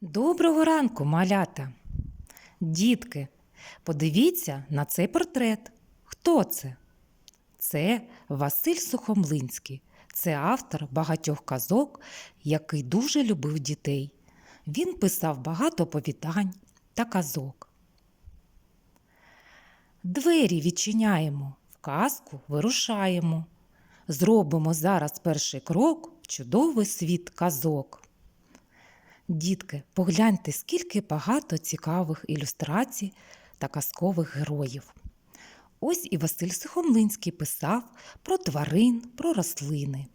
Доброго ранку, малята. Дітки, подивіться на цей портрет. Хто це? Це Василь Сухомлинський. Це автор багатьох казок, який дуже любив дітей. Він писав багато оповідань та казок. Двері відчиняємо, в казку вирушаємо. Зробимо зараз перший крок в чудовий світ казок. Дітки, погляньте, скільки багато цікавих ілюстрацій та казкових героїв. Ось і Василь Сухомлинський писав про тварин, про рослини.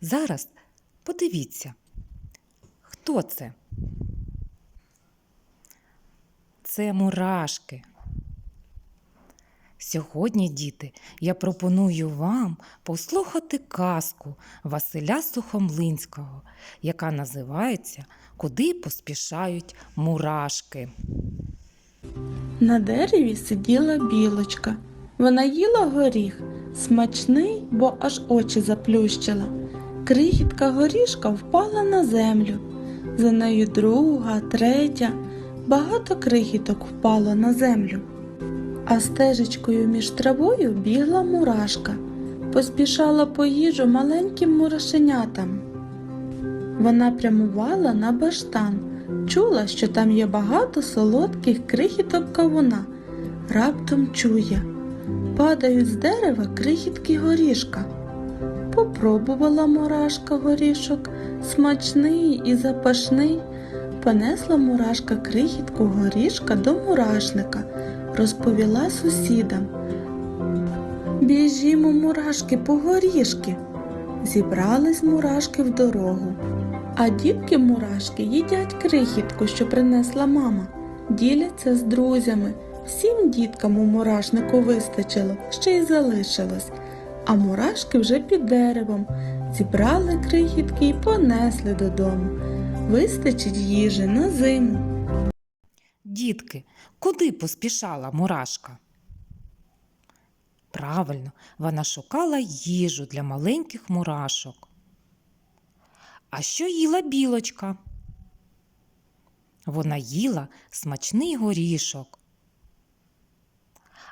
Зараз подивіться, хто це? Це мурашки. Сьогодні, діти, я пропоную вам послухати казку Василя Сухомлинського, яка називається Куди поспішають мурашки. На дереві сиділа білочка. Вона їла горіх, смачний, бо аж очі заплющила. Крихітка горішка впала на землю. За нею друга, третя. Багато крихіток впало на землю. А стежечкою між травою бігла мурашка, поспішала по їжу маленьким мурашенятам. Вона прямувала на баштан, чула, що там є багато солодких крихіток кавуна. Раптом чує, падають з дерева крихітки горішка. Попробувала мурашка горішок, смачний і запашний. Понесла мурашка крихітку горішка до мурашника, розповіла сусідам. Біжімо, мурашки, по горішки. Зібрались мурашки в дорогу. А дітки мурашки їдять крихітку, що принесла мама, діляться з друзями. Всім діткам у мурашнику вистачило, ще й залишилось. А мурашки вже під деревом зібрали крихітки і понесли додому. Вистачить їжі на зиму. Дітки, куди поспішала мурашка? Правильно, вона шукала їжу для маленьких мурашок. А що їла білочка? Вона їла смачний горішок.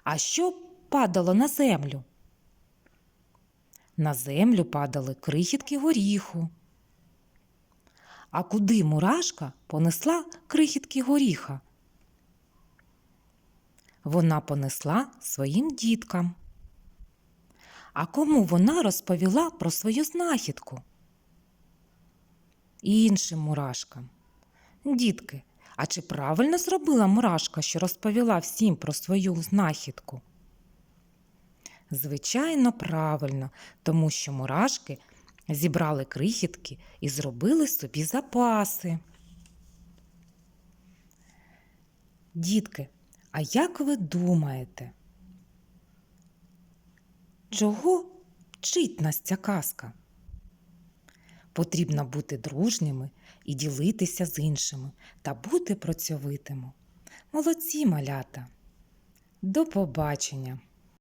А що падало на землю? На землю падали крихітки горіху. А куди мурашка понесла крихітки горіха? Вона понесла своїм діткам. А кому вона розповіла про свою знахідку? Іншим мурашкам. Дітки, а чи правильно зробила мурашка, що розповіла всім про свою знахідку? Звичайно, правильно, тому що мурашки зібрали крихітки і зробили собі запаси. Дітки, а як ви думаєте, чого вчить нас ця казка? Потрібно бути дружніми і ділитися з іншими та бути працьовитими. Молодці малята. До побачення!